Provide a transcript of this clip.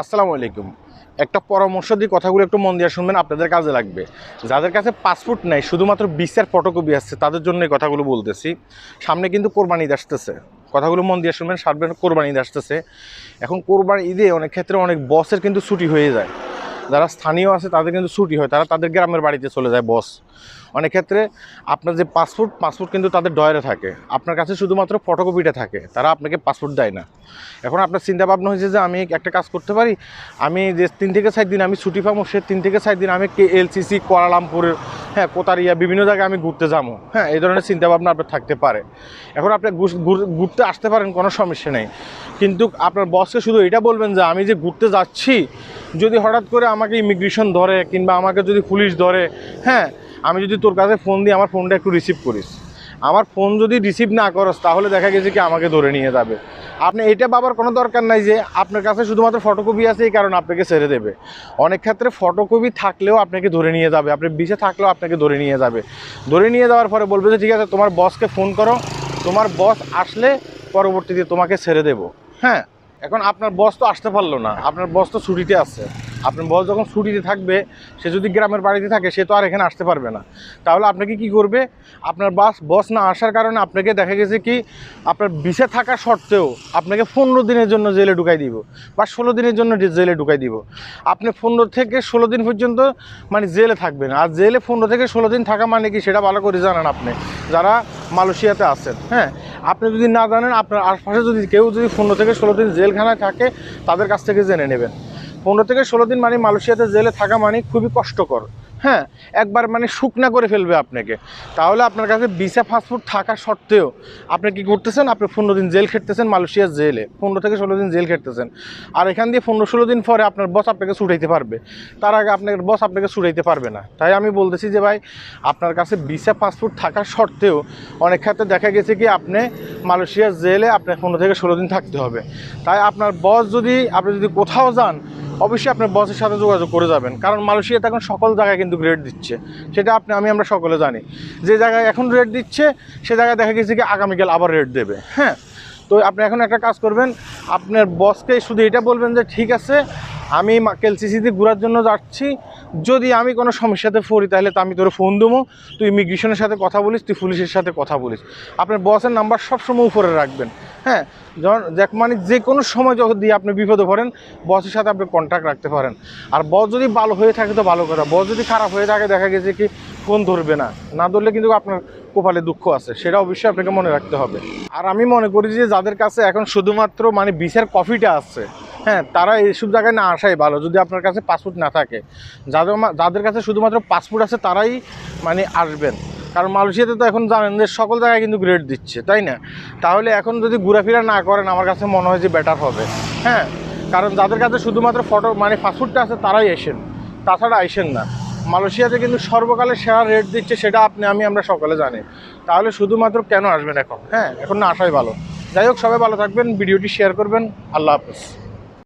আসসালামু আলাইকুম। একটা পরামর্শ দিয়ে কথাগুলো একটু মন দিয়ে শুনবেন, আপনাদের কাজে লাগবে। যাদের কাছে পাসপোর্ট নাই, শুধুমাত্র বিসের ফটোকপি আসছে, তাদের জন্য এই কথাগুলো বলতেছি। সামনে কিন্তু কোরবানি ঈদ আসতেছে। কথাগুলো মন দিয়ে শুনবেন, সারবেন, কোরবানি ঈদ আসতেছে। এখন কোরবানি ঈদে অনেক ক্ষেত্রে অনেক বসের কিন্তু ছুটি হয়ে যায়। যারা স্থানীয় আছে, তাদের কিন্তু ছুটি হয়। তারা তাদের গ্রামের বাড়িতে চলে যায় বস অনেক ক্ষেত্রে আপনার যে পাসপোর্ট পাসপোর্ট কিন্তু তাদের ডয়ারে থাকে। আপনার কাছে শুধুমাত্র ফটোকপিটা থাকে। তারা আপনাকে পাসপোর্ট দেয় না। এখন আপনার চিন্তা ভাবনা হয়েছে যে, আমি একটা কাজ করতে পারি? আমি যে তিন থেকে চার দিন আমি ছুটি পাবো, সে তিন থেকে চার দিন আমি কে এলসিসি কুয়ালালামপুরের হ্যাঁ কোতারিয়া, বিভিন্ন জায়গায় আমি ঘুরতে যাব। হ্যাঁ এই ধরনের চিন্তা ভাবনা আপনার থাকতে পারে। এখন আপনি ঘুরতে আসতে পারেন, কোনো সমস্যা নেই। কিন্তু আপনার বসকে শুধু এটা বলবেন যে, আমি যে ঘুরতে যাচ্ছি যদি হঠাৎ করে আমাকে ইমিগ্রেশন ধরে কিংবা আমাকে যদি পুলিশ ধরে হ্যাঁ আমি যদি তোর কাছে ফোন দিই, আমার ফোনটা একটু রিসিভ করিস। আমার ফোন যদি রিসিভ না করস, তাহলে দেখা গেছে কি আমাকে ধরে নিয়ে যাবে। আপনি এটা বাবার কোনো দরকার নাই যে আপনার কাছে শুধুমাত্র ফটোকপি আছে এই কারণে আপনাকে ছেড়ে দেবে। অনেক ক্ষেত্রে ফটোকপি থাকলেও আপনাকে ধরে নিয়ে যাবে। আপনি বিচে থাকলেও আপনাকে ধরে নিয়ে যাবে। ধরে নিয়ে যাওয়ার পরে বলবে যে, ঠিক আছে, তোমার বসকে ফোন করো। তোমার বস আসলে পরবর্তীতে তোমাকে ছেড়ে দেবো। হ্যাঁ এখন আপনার বস তো আসতে পারল না। আপনার বস তো ছুটিতে আছে। আপনার বস যখন ছুটিতে থাকবে, সে যদি গ্রামের বাড়িতে থাকে, সে তো আর এখানে আসতে পারবে না। তাহলে আপনাকে কি করবে? আপনার বাস বস না আসার কারণে আপনাকে দেখা গেছে কি, আপনার বিষে থাকা সত্ত্বেও আপনাকে পনেরো দিনের জন্য জেলে ঢুকাই দিব বা ষোলো দিনের জন্য জেলে ঢুকাই দিব। আপনি পনেরো থেকে ষোলো দিন পর্যন্ত মানে জেলে থাকবেন। আর জেলে পনেরো থেকে ষোলো দিন থাকা মানে কি, সেটা ভালো করে জানেন আপনি, যারা মালয়েশিয়াতে আছেন হ্যাঁ? আপনি যদি না জানেন, আপনার আশপাশে যদি কেউ যদি পনেরো থেকে ষোলো দিন জেলখানায় থাকে, তাদের কাছ থেকে জেনে নেবেন। পনেরো থেকে ষোলো দিন মানে মালয়েশিয়াতে জেলে থাকা মানে খুবই কষ্টকর। হ্যাঁ একবার মানে শুকনা করে ফেলবে আপনাকে। তাহলে আপনার কাছে ভিসা পাসপোর্ট থাকা সত্ত্বেও আপনি কি করতেছেন? আপনি পনেরো দিন জেল খেটতেছেন, মালয়েশিয়ার জেলে। পনেরো থেকে ষোলো দিন জেল খেটতেছেন। আর এখান দিয়ে পনেরো ষোলো দিন পরে আপনার বস আপনাকে ছুটাইতে পারবে। তার আগে আপনার বস আপনাকে ছুটাইতে পারবে না। তাই আমি বলতেছি যে ভাই, আপনার কাছে ভিসা পাসপোর্ট থাকা সত্ত্বেও অনেক ক্ষেত্রে দেখা গেছে কি, আপনি মালয়েশিয়ার জেলে আপনার পনেরো থেকে ষোলো দিন থাকতে হবে। তাই আপনার বস যদি, আপনি যদি কোথাও যান অবশ্যই আপনার বসের সাথে যোগাযোগ করে যাবেন। কারণ মালয়েশিয়াতে এখন সকল জায়গায় কিন্তু রেট দিচ্ছে। সেটা আপনি, আমি আমরা সকলে জানি। যে জায়গায় এখন রেট দিচ্ছে, সে জায়গায় দেখা গেছে কি আগামীকাল আবার রেট দেবে। হ্যাঁ? তো আপনি এখন একটা কাজ করবেন, আপনার বসকে শুধু এটা বলবেন যে, ঠিক আছে আমি কেলসিসিতে ঘোরার জন্য যাচ্ছি। যদি আমি কোনো সমস্যাতে পড়ি, তাহলে তো আমি তোর ফোন দেবো। তুই ইমিগ্রেশনের সাথে কথা বলিস, তুই পুলিশের সাথে কথা বলিস। আপনার বসের নাম্বার সবসময় উপরে রাখবেন। হ্যাঁ যখন দেখ মানে যে কোনো সময় দিয়ে আপনি বিপদে পড়েন বসের সাথে আপনি কন্ট্যাক্ট রাখতে পারেন। আর বস যদি ভালো হয়ে থাকে, তো ভালো কথা। বস যদি খারাপ হয়ে থাকে, দেখা গেছে কি ফোন ধরবে না। না ধরলে কিন্তু আপনার কপালে দুঃখ আছে। সেটা অবশ্যই আপনাকে মনে রাখতে হবে। আর আমি মনে করি যে, যাদের কাছে এখন শুধুমাত্র মানে বিষের কফিটা আছে হ্যাঁ তারা এইসব জায়গায় না আসাই ভালো, যদি আপনার কাছে পাসপোর্ট না থাকে। যাদের যাদের কাছে শুধুমাত্র পাসপোর্ট আছে, তারাই মানে আসবেন। কারণ মালয়েশিয়াতে তো এখন জানেন যে সকল জায়গায় কিন্তু গ্রেড দিচ্ছে, তাই না? তাহলে এখন যদি ঘোরাফেরা না করেন, আমার কাছে মনে হয় যে বেটার হবে। হ্যাঁ কারণ যাদের কাছে শুধুমাত্র ফটো মানে পাসপোর্টটা আছে, তারাই আসেন। তাছাড়া আইসেন না। মালয়েশিয়াতে কিন্তু সর্বকালে সেরা রেট দিচ্ছে, সেটা আপনি, আমি, আমরা সকলে জানি। তাহলে শুধুমাত্র কেন আসবেন এখন? হ্যাঁ এখন না আসাই ভালো। যাই হোক, সবাই ভালো থাকবেন, ভিডিওটি শেয়ার করবেন। আল্লাহ হাফেজ।